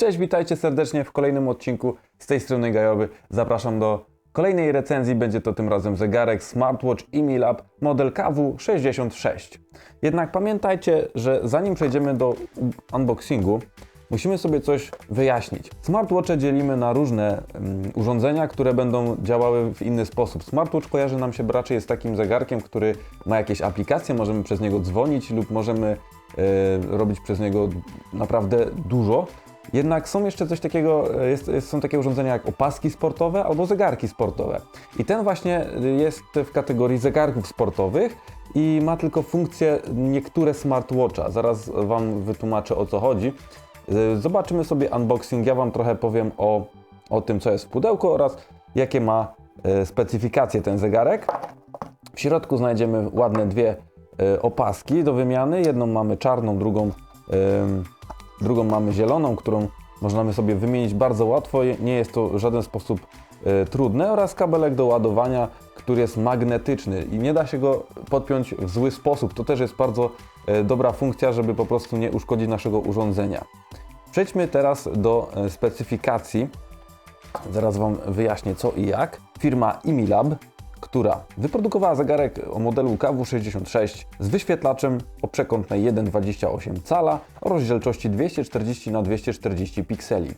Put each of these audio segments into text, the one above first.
Cześć, witajcie serdecznie w kolejnym odcinku z tej strony Gajowy. Zapraszam do kolejnej recenzji. Będzie to tym razem zegarek Smartwatch Emilab model KW66. Jednak pamiętajcie, że zanim przejdziemy do unboxingu, musimy sobie coś wyjaśnić. Smartwatche dzielimy na różne mm, urządzenia, które będą działały w inny sposób. Smartwatch kojarzy nam się raczej z takim zegarkiem, który ma jakieś aplikacje, możemy przez niego dzwonić lub możemy e, robić przez niego naprawdę dużo. Jednak są jeszcze coś takiego, e, jest, są takie urządzenia jak opaski sportowe albo zegarki sportowe. I ten właśnie jest w kategorii zegarków sportowych i ma tylko funkcję niektóre smartwatcha. Zaraz Wam wytłumaczę o co chodzi. E, Zobaczymy sobie unboxing. Ja Wam trochę powiem o, o tym, co jest w pudełku oraz jakie ma e, specyfikacje ten zegarek. W środku znajdziemy ładne dwie e, opaski do wymiany. Jedną mamy czarną, drugą, drugą mamy zieloną, którą możemy sobie wymienić bardzo łatwo. Nie jest to w żaden sposób e, trudne. Oraz kabelek do ładowania, który jest magnetyczny i nie da się go podpiąć w zły sposób. To też jest bardzo e, dobra funkcja, żeby po prostu nie uszkodzić naszego urządzenia. Przejdźmy teraz do e, specyfikacji. Zaraz Wam wyjaśnię co i jak. Firma Imilab, która wyprodukowała zegarek o modelu KW66 z wyświetlaczem o przekątnej 1,28 cala o rozdzielczości 240 na 240 pikseli.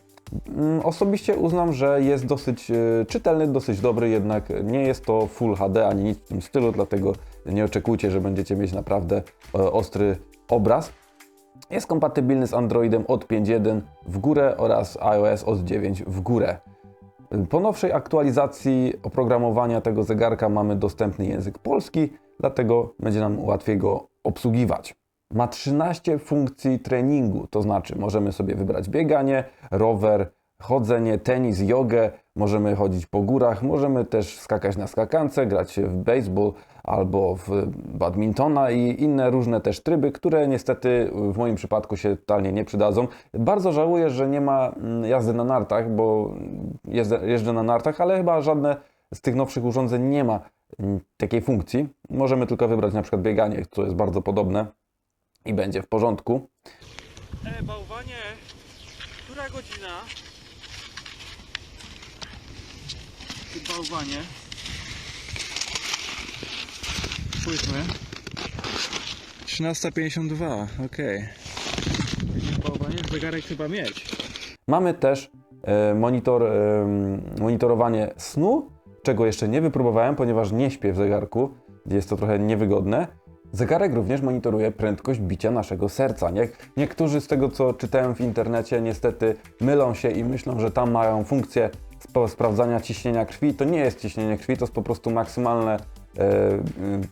Mm, Osobiście uznam, że jest dosyć e, czytelny, dosyć dobry, jednak nie jest to Full HD ani nic w tym stylu, dlatego nie oczekujcie, że będziecie mieć naprawdę e, ostry obraz. Jest kompatybilny z Androidem od 5.1 w górę oraz iOS od 9 w górę. Po nowszej aktualizacji oprogramowania tego zegarka mamy dostępny język polski, dlatego będzie nam łatwiej go obsługiwać. Ma 13 funkcji treningu, to znaczy możemy sobie wybrać bieganie, rower, chodzenie, tenis, jogę, możemy chodzić po górach, możemy też skakać na skakance, grać w baseball albo w badmintona i inne różne też tryby, które niestety w moim przypadku się totalnie nie przydadzą. Bardzo żałuję, że nie ma mm, jazdy na nartach, bo jeżdżę, na nartach, ale chyba żadne z tych nowszych urządzeń nie ma mm, takiej funkcji. Możemy tylko wybrać na przykład bieganie, co jest bardzo podobne i będzie w porządku. E, bałwanie, która godzina? Ty bałwanie. Spójrzmy. 13.52, okej. Okay. Bałwanie, zegarek chyba mieć. Mamy też e, monitor, e, monitorowanie snu, czego jeszcze nie wypróbowałem, ponieważ nie śpię w zegarku. Jest to trochę niewygodne. Zegarek również monitoruje prędkość bicia naszego serca. Nie, niektórzy z tego, co czytałem w internecie, niestety mylą się i myślą, że tam mają funkcję sprawdzania ciśnienia krwi. To nie jest ciśnienie krwi, to jest po prostu maksymalne e, e,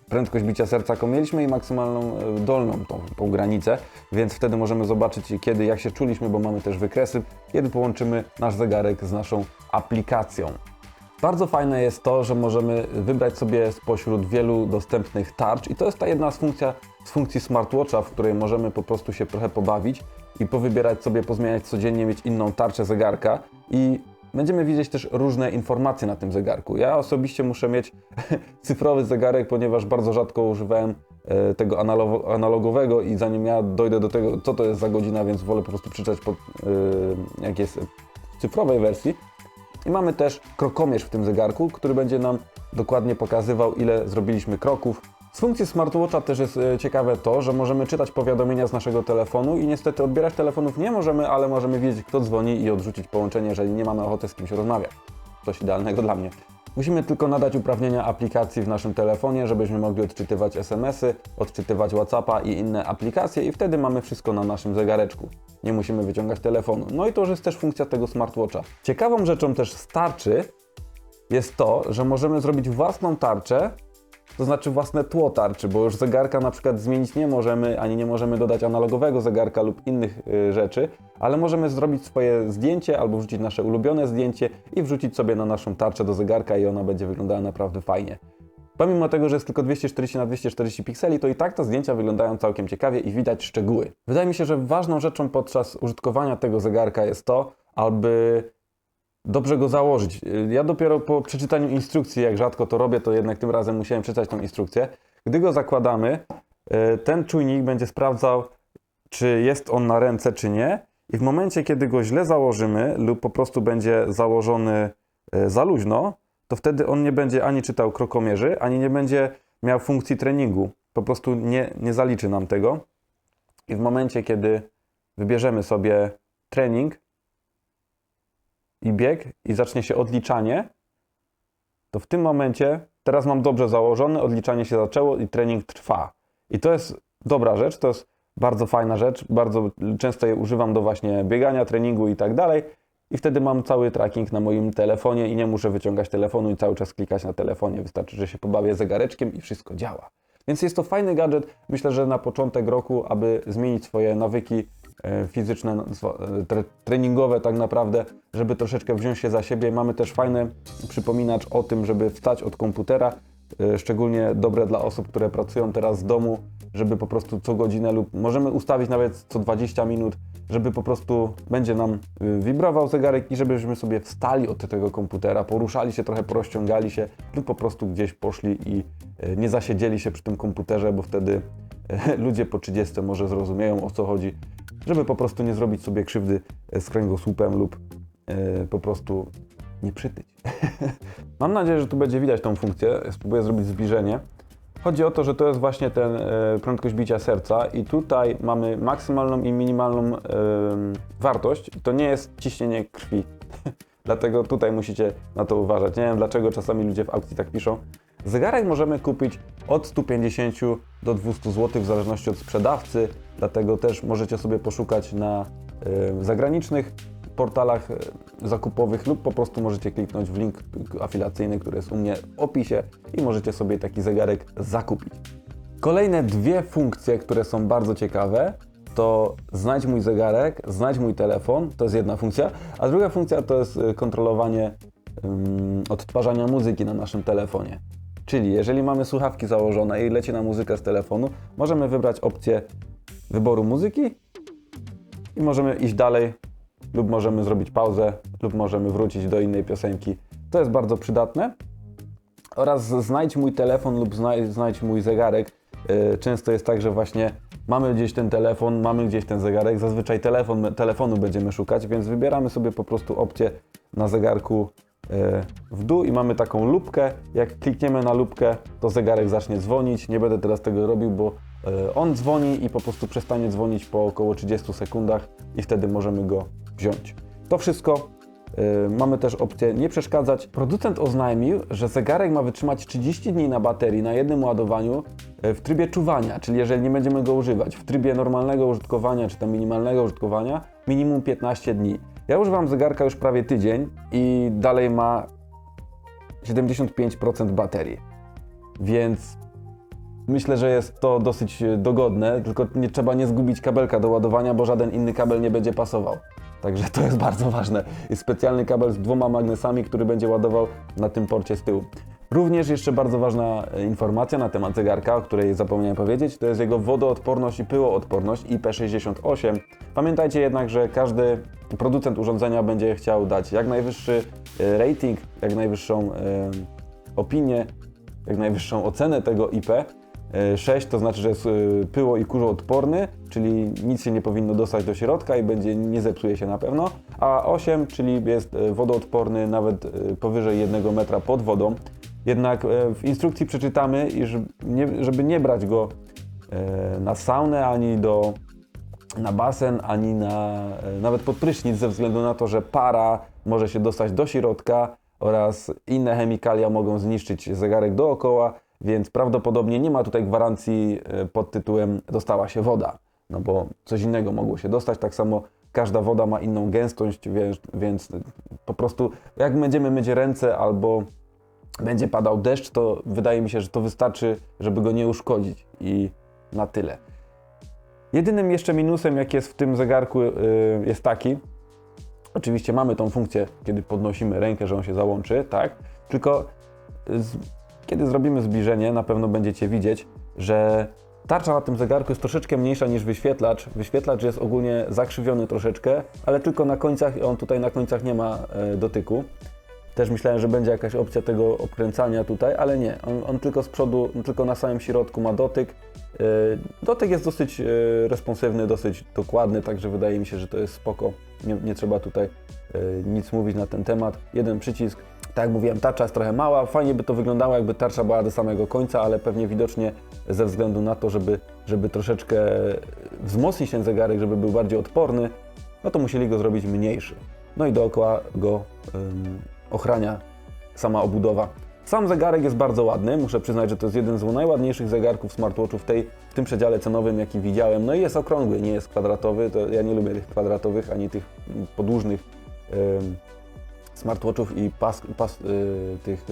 prędkość bicia serca, jaką mieliśmy i maksymalną e, dolną tą, tą granicę, więc wtedy możemy zobaczyć kiedy, jak się czuliśmy, bo mamy też wykresy, kiedy połączymy nasz zegarek z naszą aplikacją. Bardzo fajne jest to, że możemy wybrać sobie spośród wielu dostępnych tarcz i to jest ta jedna z, funkcja, z funkcji smartwatcha, w której możemy po prostu się trochę pobawić i powybierać sobie, pozmieniać codziennie, mieć inną tarczę zegarka i będziemy widzieć też różne informacje na tym zegarku. Ja osobiście muszę mieć cyfrowy zegarek, ponieważ bardzo rzadko używałem e, tego analo- analogowego i zanim ja dojdę do tego, co to jest za godzina, więc wolę po prostu przeczytać, pod, e, jak jest w cyfrowej wersji. I mamy też krokomierz w tym zegarku, który będzie nam dokładnie pokazywał, ile zrobiliśmy kroków. Z funkcji smartwatcha też jest e, ciekawe to, że możemy czytać powiadomienia z naszego telefonu i niestety odbierać telefonów nie możemy, ale możemy wiedzieć, kto dzwoni i odrzucić połączenie, jeżeli nie mamy ochoty z kimś rozmawiać. Coś idealnego dla mnie. Musimy tylko nadać uprawnienia aplikacji w naszym telefonie, żebyśmy mogli odczytywać SMS-y, odczytywać WhatsAppa i inne aplikacje i wtedy mamy wszystko na naszym zegareczku. Nie musimy wyciągać telefonu. No i to już jest też funkcja tego smartwatcha. Ciekawą rzeczą też z tarczy jest to, że możemy zrobić własną tarczę, to znaczy własne tło tarczy, bo już zegarka na przykład zmienić nie możemy, ani nie możemy dodać analogowego zegarka lub innych y, rzeczy, ale możemy zrobić swoje zdjęcie albo wrzucić nasze ulubione zdjęcie i wrzucić sobie na naszą tarczę do zegarka i ona będzie wyglądała naprawdę fajnie. Pomimo tego, że jest tylko 240 na 240 pikseli, to i tak te zdjęcia wyglądają całkiem ciekawie i widać szczegóły. Wydaje mi się, że ważną rzeczą podczas użytkowania tego zegarka jest to, aby dobrze go założyć. Ja dopiero po przeczytaniu instrukcji, jak rzadko to robię, to jednak tym razem musiałem przeczytać tą instrukcję. Gdy go zakładamy, e, ten czujnik będzie sprawdzał, czy jest on na ręce, czy nie I w momencie, kiedy go źle założymy lub po prostu będzie założony e, za luźno, to wtedy on nie będzie ani czytał krokomierzy, ani nie będzie miał funkcji treningu. Po prostu nie, nie zaliczy nam tego. I w momencie, kiedy wybierzemy sobie trening i bieg i zacznie się odliczanie, to w tym momencie, teraz mam dobrze założone, odliczanie się zaczęło i trening trwa. I to jest dobra rzecz, to jest bardzo fajna rzecz, bardzo często je używam do właśnie biegania, treningu i tak dalej. I wtedy mam cały tracking na moim telefonie i nie muszę wyciągać telefonu i cały czas klikać na telefonie. Wystarczy, że się pobawię zegareczkiem i wszystko działa. Więc jest to fajny gadżet, myślę, że na początek roku, aby zmienić swoje nawyki fizyczne, no, e, tre, treningowe tak naprawdę, żeby troszeczkę wziąć się za siebie. Mamy też fajny przypominacz o tym, żeby wstać od komputera, e, szczególnie dobre dla osób, które pracują teraz z domu, żeby po prostu co godzinę lub możemy ustawić nawet co 20 minut, żeby po prostu będzie nam wibrował zegarek i żebyśmy sobie wstali od tego komputera, poruszali się trochę, porozciągali się lub po prostu gdzieś poszli i nie zasiedzieli się przy tym komputerze, bo wtedy ludzie po 30 może zrozumieją o co chodzi, żeby po prostu nie zrobić sobie krzywdy y, z kręgosłupem lub y, po prostu nie przytyć. Mam nadzieję, że tu będzie widać tą funkcję. Spróbuję zrobić zbliżenie. Chodzi o to, że to jest właśnie ten e, prędkość bicia serca i tutaj mamy maksymalną i minimalną e, wartość. To nie jest ciśnienie krwi. Dlatego tutaj musicie na to uważać. Nie wiem dlaczego czasami ludzie w aukcji tak piszą. Zegarek możemy kupić od 150 do 200 zł w zależności od sprzedawcy, dlatego też możecie sobie poszukać na e, zagranicznych portalach e, zakupowych lub po prostu możecie kliknąć w link afiliacyjny, który jest u mnie w opisie i możecie sobie taki zegarek zakupić. Kolejne dwie funkcje, które są bardzo ciekawe, to znajdź mój zegarek, znajdź mój telefon, to jest jedna funkcja, a druga funkcja to jest y, kontrolowanie ym, odtwarzania muzyki na naszym telefonie. Czyli jeżeli mamy słuchawki założone i leci na muzykę z telefonu, możemy wybrać opcję wyboru muzyki i możemy iść dalej, lub możemy zrobić pauzę, lub możemy wrócić do innej piosenki. To jest bardzo przydatne. Oraz znajdź mój telefon lub znajdź, mój zegarek. Yy, Często jest tak, że właśnie mamy gdzieś ten telefon, mamy gdzieś ten zegarek. Zazwyczaj telefon, telefonu będziemy szukać, więc wybieramy sobie po prostu opcję na zegarku w dół i mamy taką lupkę. Jak klikniemy na lupkę, to zegarek zacznie dzwonić. Nie będę teraz tego robił, bo yy, on dzwoni i po prostu przestanie dzwonić po około 30 sekundach i wtedy możemy go wziąć. To wszystko Yy, Mamy też opcję nie przeszkadzać. Producent oznajmił, że zegarek ma wytrzymać 30 dni na baterii na jednym ładowaniu w trybie czuwania, czyli jeżeli nie będziemy go używać. W trybie normalnego użytkowania czy tam minimalnego użytkowania minimum 15 dni. Ja używam zegarka już prawie tydzień i dalej ma 75% baterii. Więc myślę, że jest to dosyć e, dogodne, tylko nie trzeba nie zgubić kabelka do ładowania, bo żaden inny kabel nie będzie pasował. Także to jest bardzo ważne. Jest specjalny kabel z dwoma magnesami, który będzie ładował na tym porcie z tyłu. Również jeszcze bardzo ważna e, informacja na temat zegarka, o której zapomniałem powiedzieć, to jest jego wodoodporność i pyłoodporność IP68. Pamiętajcie jednak, że każdy producent urządzenia będzie chciał dać jak najwyższy e, rating, jak najwyższą e, opinię, jak najwyższą ocenę tego IP. 6 to znaczy, że jest pyło i kurzoodporny, czyli nic się nie powinno dostać do środka i będzie nie zepsuje się na pewno. A 8, czyli jest wodoodporny nawet powyżej 1 metra pod wodą. Jednak y, w instrukcji przeczytamy, iż nie, żeby nie brać go y, na saunę ani do na basen, ani na, e, nawet pod prysznic, ze względu na to, że para może się dostać do środka oraz inne chemikalia mogą zniszczyć zegarek dookoła, więc prawdopodobnie nie ma tutaj gwarancji e, pod tytułem dostała się woda, no bo coś innego mogło się dostać. Tak samo każda woda ma inną gęstość, więc, więc po prostu jak będziemy myć ręce albo będzie padał deszcz, to wydaje mi się, że to wystarczy, żeby go nie uszkodzić i na tyle. Jedynym jeszcze minusem, jaki jest w tym zegarku, yy, jest taki, oczywiście mamy tą funkcję, kiedy podnosimy rękę, że on się załączy, tak? Tylko z, kiedy zrobimy zbliżenie, na pewno będziecie widzieć, że tarcza na tym zegarku jest troszeczkę mniejsza niż wyświetlacz. Wyświetlacz jest ogólnie zakrzywiony troszeczkę, ale tylko na końcach on tutaj na końcach nie ma e, dotyku. Też myślałem, że będzie jakaś opcja tego obkręcania tutaj, ale nie. On, on tylko z przodu, tylko na samym środku ma dotyk. Yy, Dotyk jest dosyć yy, responsywny, dosyć dokładny, także wydaje mi się, że to jest spoko. Nie, nie trzeba tutaj yy, nic mówić na ten temat. Jeden przycisk. Tak jak mówiłem, tarcza jest trochę mała. Fajnie by to wyglądało, jakby tarcza była do samego końca, ale pewnie widocznie ze względu na to, żeby, żeby troszeczkę wzmocnić ten zegarek, żeby był bardziej odporny, no to musieli go zrobić mniejszy. No i dookoła go ochrania sama obudowa. Sam zegarek jest bardzo ładny, muszę przyznać, że to jest jeden z najładniejszych zegarków smartwatchów w, tej, w tym przedziale cenowym, jaki widziałem. No i jest okrągły, nie jest kwadratowy, to ja nie lubię tych kwadratowych, ani tych podłużnych ym, smartwatchów i pas, pas, y, tych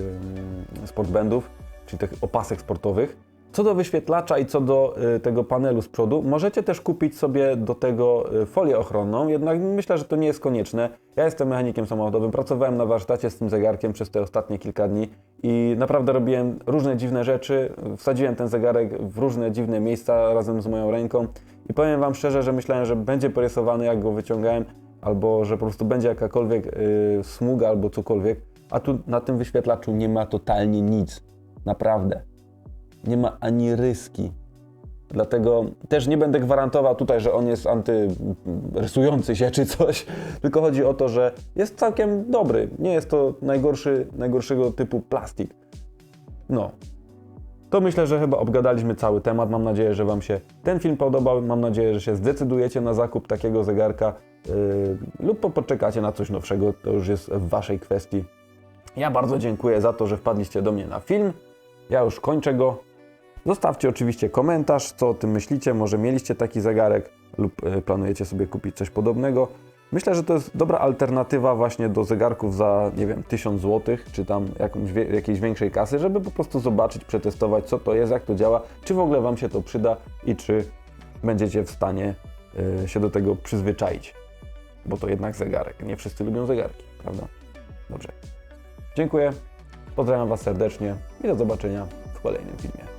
y, sportbandów, czyli tych opasek sportowych. Co do wyświetlacza i co do y, tego panelu z przodu, możecie też kupić sobie do tego y, folię ochronną, jednak myślę, że to nie jest konieczne. Ja jestem mechanikiem samochodowym, pracowałem na warsztacie z tym zegarkiem przez te ostatnie kilka dni i naprawdę robiłem różne dziwne rzeczy. Wsadziłem ten zegarek w różne dziwne miejsca razem z moją ręką i powiem Wam szczerze, że myślałem, że będzie porysowany jak go wyciągałem, albo że po prostu będzie jakakolwiek y, smuga albo cokolwiek, a tu na tym wyświetlaczu nie ma totalnie nic. Naprawdę nie ma ani ryski. Dlatego też nie będę gwarantował tutaj, że on jest antyrysujący się czy coś, tylko chodzi o to, że jest całkiem dobry. Nie jest to najgorszy, najgorszego typu plastik. No. To myślę, że chyba obgadaliśmy cały temat. Mam nadzieję, że Wam się ten film podobał. Mam nadzieję, że się zdecydujecie na zakup takiego zegarka yy, lub po- poczekacie na coś nowszego. To już jest w Waszej kwestii. Ja bardzo dziękuję za to, że wpadliście do mnie na film. Ja już kończę go. Zostawcie oczywiście komentarz, co o tym myślicie. Może mieliście taki zegarek lub e, planujecie sobie kupić coś podobnego. Myślę, że to jest dobra alternatywa właśnie do zegarków za, nie wiem, 1000 zł, czy tam jakąś, jakiejś większej kasy, żeby po prostu zobaczyć, przetestować, co to jest, jak to działa, czy w ogóle Wam się to przyda i czy będziecie w stanie e, się do tego przyzwyczaić. Bo to jednak zegarek. Nie wszyscy lubią zegarki, prawda? Dobrze. Dziękuję. Pozdrawiam Was serdecznie i do zobaczenia w kolejnym filmie.